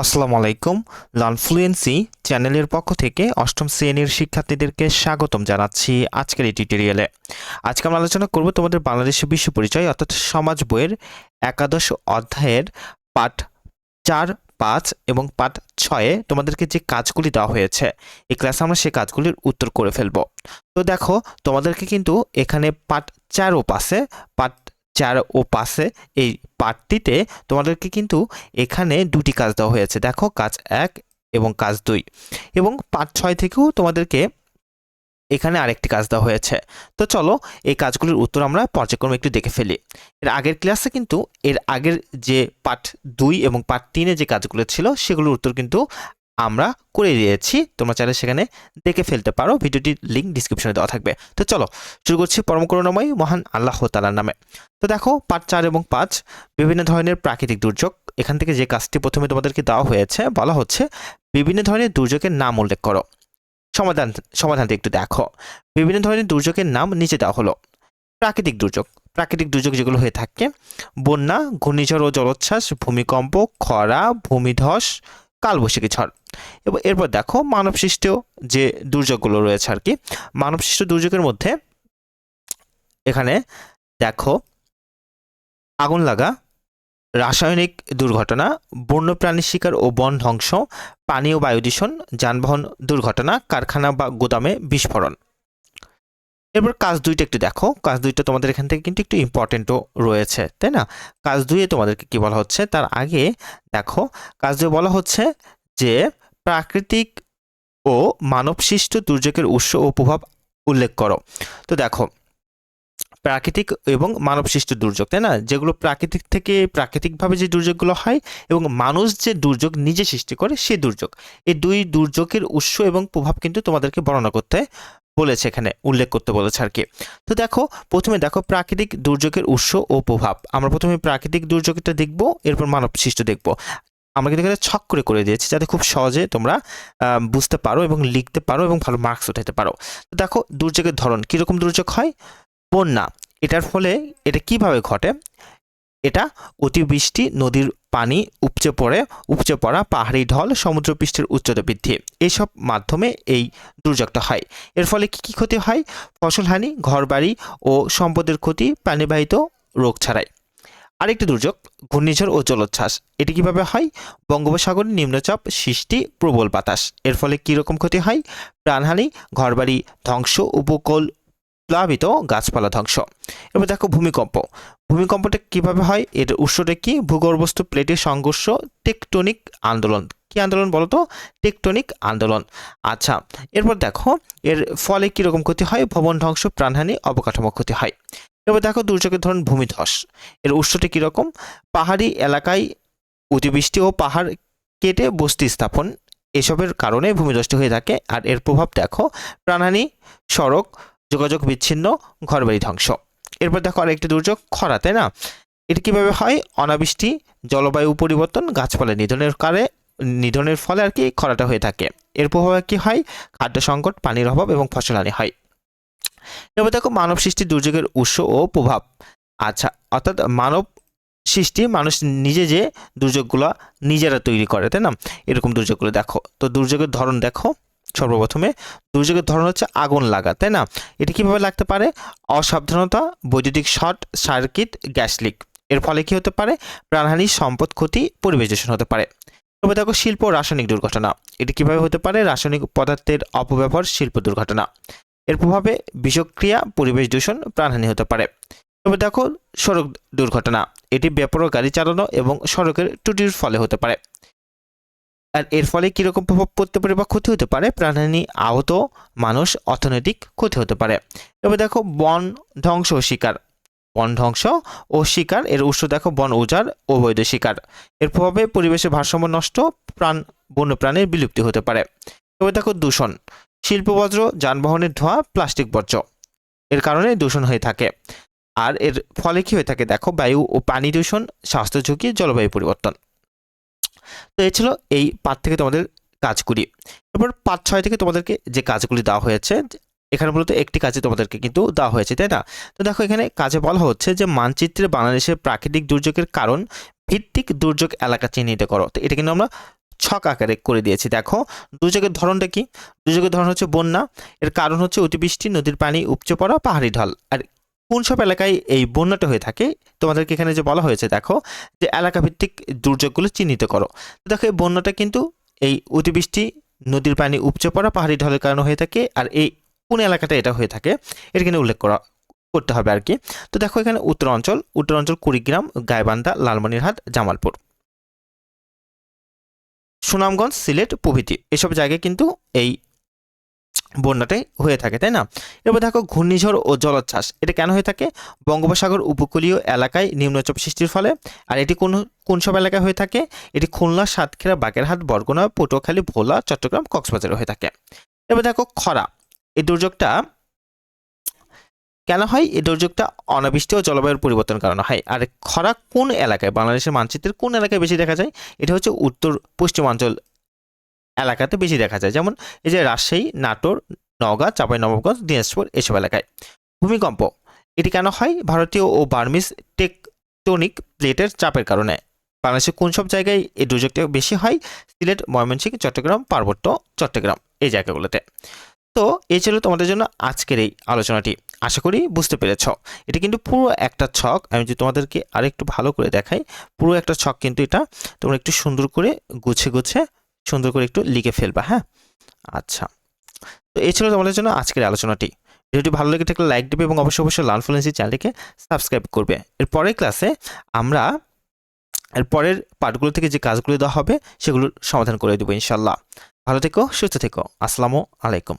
আসসালামু আলাইকুম learn fluency চ্যানেলের পক্ষ থেকে অষ্টম শ্রেণির শিক্ষার্থীদেরকে স্বাগতম জানাচ্ছি আজকের এই টিউটোরিয়ালে। আজকে আমরা আলোচনা করব তোমাদের বাংলাদেশের বিশ্ব পরিচয় অর্থাৎ সমাজ বইয়ের একাদশ অধ্যায়ের পাঠ চার, পাঁচ এবং পাঠ ছয়ে তোমাদেরকে যে কাজগুলি দেওয়া হয়েছে, এই ক্লাসে আমরা সেই কাজগুলির উত্তর করে ফেলব। তো দেখো, তোমাদেরকে কিন্তু এখানে পাঠ চার ও পাশে পাঠ চার ও পাশে এই পাঠটিতে তোমাদেরকে কিন্তু এখানে দুটি কাজ দেওয়া হয়েছে। দেখো, কাজ এক এবং কাজ দুই। এবং পাঁচ ছয় থেকেও তোমাদেরকে এখানে আরেকটি কাজ দেওয়া হয়েছে। তো চলো, এই কাজগুলির উত্তর আমরা পর্যায়ক্রমে একটু দেখে ফেলি। এর আগের ক্লাসে কিন্তু, এর আগের যে পাঠ দুই এবং পাঠ তিনে যে কাজগুলো ছিল, সেগুলোর উত্তর কিন্তু আমরা করে দিয়েছি। তোমরা চাইলে সেখানে দেখে ফেলতে পারো। ভিডিওটির লিঙ্ক ডিসক্রিপশনে দেওয়া থাকবে। তো চলো, শুরু করছি পরম করুণাময় মহান আল্লাহ তালার নামে। তো দেখো, পাঁচ চার এবং পাঁচ বিভিন্ন ধরনের প্রাকৃতিক দুর্যোগ। এখান থেকে যে কাজটি প্রথমে তোমাদেরকে দেওয়া হয়েছে, বলা হচ্ছে বিভিন্ন ধরনের দুর্যোগের নাম উল্লেখ করো। সমাধান, সমাধানটি একটু দেখো। বিভিন্ন ধরনের দুর্যোগের নাম নিচে দেওয়া হলো। প্রাকৃতিক দুর্যোগ। প্রাকৃতিক দুর্যোগ যেগুলো হয়ে থাকে, বন্যা, ঘূর্ণিঝড় ও জলোচ্ছ্বাস, ভূমিকম্প, খরা, ভূমিধস, কালবৈশাখী ঝড়। এবং, এরপর দেখো মানবসৃষ্ট যে দুর্যোগগুলো রয়েছে আর কি, মানবসৃষ্ট দুর্যোগের মধ্যে এখানে দেখো আগুন লাগা, রাসায়নিক দুর্ঘটনা বন্যপ্রাণী শিকার ও বন ধ্বংস, পানি ও বায়ু দূষণ, যানবাহন দুর্ঘটনা, কারখানা বা গোদামে বিস্ফোরণ। এরপর কাজ দুইটা একটু দেখো, কাজ দুইটা তোমাদের এখান থেকে কিন্তু একটু ইম্পর্টেন্টও রয়েছে, তাই না? কাজ দুইয়ে তোমাদেরকে কি বলা হচ্ছে, তার আগে দেখো, কাজ দুয়ে বলা হচ্ছে যে প্রাকৃতিক ও মানবসৃষ্ট দুর্যোগের উৎস ও প্রভাব উল্লেখ করো। তো দেখো, প্রাকৃতিক এবং মানবসৃষ্ট দুর্যোগ, তাই না? যেগুলো প্রাকৃতিক থেকে প্রাকৃতিকভাবে যে দুর্যোগগুলো হয় এবং মানুষ যে দুর্যোগ নিজে সৃষ্টি করে সেই দুর্যোগ। এই দুই দুর্যোগের উৎস এবং প্রভাব কিন্তু তোমাদেরকে বর্ণনা করতে বলেছে এখানে, উল্লেখ করতে বলেছে আর কি। তো দেখো, প্রথমে দেখো প্রাকৃতিক দুর্যোগের উৎস ও প্রভাব। আমরা প্রথমে প্রাকৃতিক দুর্যোগটা দেখব, এরপর মানবসৃষ্ট দেখব। আমরা কিন্তু এখানে ছক করে করে দিয়েছি যাতে খুব সহজে তোমরা বুঝতে পারো এবং লিখতে পারো এবং ভালো মার্কস উঠাতে পারো। তো দেখো দুর্যোগের ধরন, কীরকম দুর্যোগ হয়? বন্যা, এটার ফলে এটা কীভাবে ঘটে? এটা অতিবৃষ্টি, নদীর পানি উপচে পড়ে, উপচে পড়া, পাহাড়ি ঢল, সমুদ্রপৃষ্ঠের উচ্চতা বৃদ্ধি এইসব মাধ্যমে এই দুর্যোগটা হয়। এর ফলে কি কি ক্ষতি হয়? ফসলহানি ঘরবাড়ি ও সম্পদের ক্ষতি, প্রাণীবাহিত রোগ ছাড়াই। আরেকটি দুর্যোগ, ঘূর্ণিঝড় ও জলোচ্ছ্বাস। এটি কীভাবে হয়? বঙ্গোপসাগরে নিম্নচাপ, সৃষ্টি, প্রবল বাতাস। এর ফলে কী রকম ক্ষতি হয়? প্রাণহানি, ঘরবাড়ি ধ্বংস, উপকূল প্লাবিত, গাছপালা ধ্বংস। এবার দেখো ভূমিকম্প। ভূমিকম্পটা কীভাবে হয়? এর উৎসটা কি? ভূগর্ভস্থ প্লেটের সংঘর্ষ, টেকটনিক আন্দোলন। কি আন্দোলন বলো তো টেকটনিক আন্দোলন। আচ্ছা এরপর দেখো, এর ফলে কীরকম ক্ষতি হয়? ভবন ধ্বংস, প্রাণহানি, অবকাঠামো ক্ষতি হয়। এবার দেখো দুর্যোগের ধরুন ভূমিধস। এর উৎসটি কীরকম? পাহাড়ি এলাকায় অতিবৃষ্টি ও পাহাড় কেটে বস্তি স্থাপন, এসবের কারণে ভূমিধসটি হয়ে থাকে। আর এর প্রভাব দেখো, প্রাণহানি, সড়ক, যোগাযোগ বিচ্ছিন্ন, ঘরবাড়ি ধ্বংস। এরপর দেখো আরেকটি দুর্যোগ, খরা, তাই না? এটি কীভাবে হয়? অনাবৃষ্টি, জলবায়ু পরিবর্তন, গাছপালা নিধনের কারে, নিধনের ফলে আর কি খরাটা হয়ে থাকে। এর প্রভাবে কি হয়? খাদ্য সংকট, পানির অভাব এবং ফসলানি হয়। এবার দেখো মানব সৃষ্টি দুর্যোগের উৎস ও প্রভাব। আচ্ছা অর্থাৎ মানব সৃষ্টি মানুষ নিজে যে দুর্যোগগুলো নিজেরা তৈরি করে, তাই না? এরকম দুর্যোগগুলো দেখো। তো দুর্যোগের ধরন দেখো সর্বপ্রথমে। দুর্যোগের ধরন হচ্ছে আগুন লাগা, তাই না? এটি কীভাবে লাগতে পারে? অসাবধানতা, বৈদ্যুতিক শর্ট সার্কিট, গ্যাস লিক। এর ফলে কি হতে পারে? প্রাণহানি সম্পদ, ক্ষতি পরিবেশ দূষণ হতে পারে। তবে দেখো শিল্প রাসায়নিক দুর্ঘটনা। এটি কীভাবে হতে পারে? রাসায়নিক পদার্থের অপব্যবহার শিল্প দুর্ঘটনা। এর প্রভাবে বিষক্রিয়া, পরিবেশ দূষণ, প্রাণহানি হতে পারে। তবে দেখো, সড়ক দুর্ঘটনা। এটি বেপরোয়া গাড়ি চালানো এবং সড়কের ত্রুটির ফলে হতে পারে। আর এর ফলে কীরকম প্রভাব পড়তে পারে বা ক্ষতি হতে পারে? প্রাণহানি, আহত মানুষ, অর্থনৈতিক ক্ষতি হতে পারে। তবে দেখো, বন ধ্বংস ও শিকার। বন ধ্বংস ও শিকার, এর উৎস দেখো, বন উজাড় অবৈধ শিকার। এর প্রভাবে পরিবেশের ভারসাম্য নষ্ট, প্রাণ, বন্যপ্রাণীর বিলুপ্তি হতে পারে। তবে দেখো, দূষণ। শিল্প বজ্র, যানবাহনের ধোঁয়া, প্লাস্টিক বর্জ্য। এর কারণে দূষণ হয়ে থাকে। আর এর ফলে কি হয়ে থাকে দেখো, বায়ু ও পানি দূষণ, স্বাস্থ্য ঝুঁকি, জলবায়ু পরিবর্তন। তো এই ছিল এই পাঠ থেকে তোমাদের কাজগুলি। এরপর পাঁচ ছয় থেকে তোমাদেরকে যে কাজগুলি দেওয়া হয়েছে, এখানে মূলত একটি কাজে তোমাদেরকে কিন্তু দেওয়া হয়েছে, তাই না? তো দেখো, এখানে কাজে বলা হচ্ছে যে, মানচিত্রে বাংলাদেশের প্রাকৃতিক দুর্যোগের কারণ ভিত্তিক দুর্যোগ এলাকা চিহ্নিত করো। তো এটা কিন্তু আমরা ছক আকারে করে দিয়েছি। দেখো, দুর্যোগের ধরনটা কি? দুর্যোগের ধরন হচ্ছে বন্যা, এর কারণ হচ্ছে অতিবৃষ্টি, নদীর পানি উপচে পড়া পাহাড়ি ঢল। আর কোন সব এলাকায় এই বন্যাটা হয়ে থাকে? তোমাদেরকে এখানে যে বলা হয়েছে, দেখো, যে এলাকা ভিত্তিক দুর্যোগগুলো চিহ্নিত করো। দেখো, এই বন্যাটা কিন্তু এই অতিবৃষ্টি, নদীর পানি উপচে পড়া পাহাড়ি ঢলের কারণে হয়ে থাকে, আর এই কোন এলাকাটা এটা হয়ে থাকে, এটা কিন্তু উল্লেখ করা, করতে হবে আর কি। তো দেখো, এখানে উত্তরাঞ্চল উত্তরাঞ্চল কুড়িগ্রাম, গাইবান্ধা, লালমনিরহাট, জামালপুর। সুনামগঞ্জ, সিলেট প্রভৃতি। এসব জায়গায় কিন্তু এই বন্যাটাই হয়ে থাকে, তাই না? এরপর দেখো ঘূর্ণিঝড় ও জলোচ্ছ্বাস। এটা কেন হয়ে থাকে? বঙ্গোপসাগর উপকূলীয় এলাকায় নিম্নচাপ সৃষ্টির ফলে। আর এটি কোন কোন সব এলাকায় হয়ে থাকে? এটি খুলনা, সাতক্ষীরা, বাগেরহাট, বরগুনা, পটুয়াখালী, ভোলা, চট্টগ্রাম, কক্সবাজারে হয়ে থাকে। এবার দেখো খরা। এই দুর্যোগটা কেন হয়? এই দুর্যোগটা অনাবৃষ্টি ও জলবায়ুর পরিবর্তন কারণে হয়। আর খরা কোন এলাকায়? বাংলাদেশের মানচিত্রের কোন এলাকায় বেশি দেখা যায়? এটা হচ্ছে উত্তর পশ্চিমাঞ্চল এলাকাতে বেশি দেখা যায়। যেমন এই যে রাজশাহী, নাটোর, নওগাঁ চাঁপাইনবাবগঞ্জ দিনাজপুর এসব এলাকায়। ভূমিকম্প, এটি কেন হয়? ভারতীয় ও বার্মিজ টেকটনিক প্লেটের চাপের কারণে। বাংলাদেশের কোন সব জায়গায় এই দুর্যোগটা বেশি হয়? সিলেট, ময়মনসিংহ, চট্টগ্রাম, পার্বত্য চট্টগ্রাম, এই জায়গাগুলোতে। তো এই ছিল তোমাদের জন্য আজকের এই আলোচনাটি। আশা করি বুঝতে পেরেছ। এটা কিন্তু পুরো একটা ছক। আমি যদি তোমাদেরকে আরেকটু ভালো করে দেখাই, পুরো একটা ছক কিন্তু এটা। তোমরা একটু সুন্দর করে গুছে গুছে, সুন্দর করে একটু লিখে ফেলবা হ্যাঁ? আচ্ছা। তো এই ছিল তোমাদের জন্য আজকের আলোচনাটি। ভিডিওটি ভালো লেগে থাকলে লাইক দেবে এবং অবশ্যই অবশ্যই লাল ফ্লুয়েন্সি চ্যানেলটিকে সাবস্ক্রাইব করবে। এর পরের ক্লাসে আমরা এর পরের পার্টগুলো থেকে যে কাজগুলো দেওয়া হবে, সেগুলোর সমাধান করে দেবো ইনশাল্লাহ ভালো থেকো, সুস্থ থেকো। আসসালামু আলাইকুম।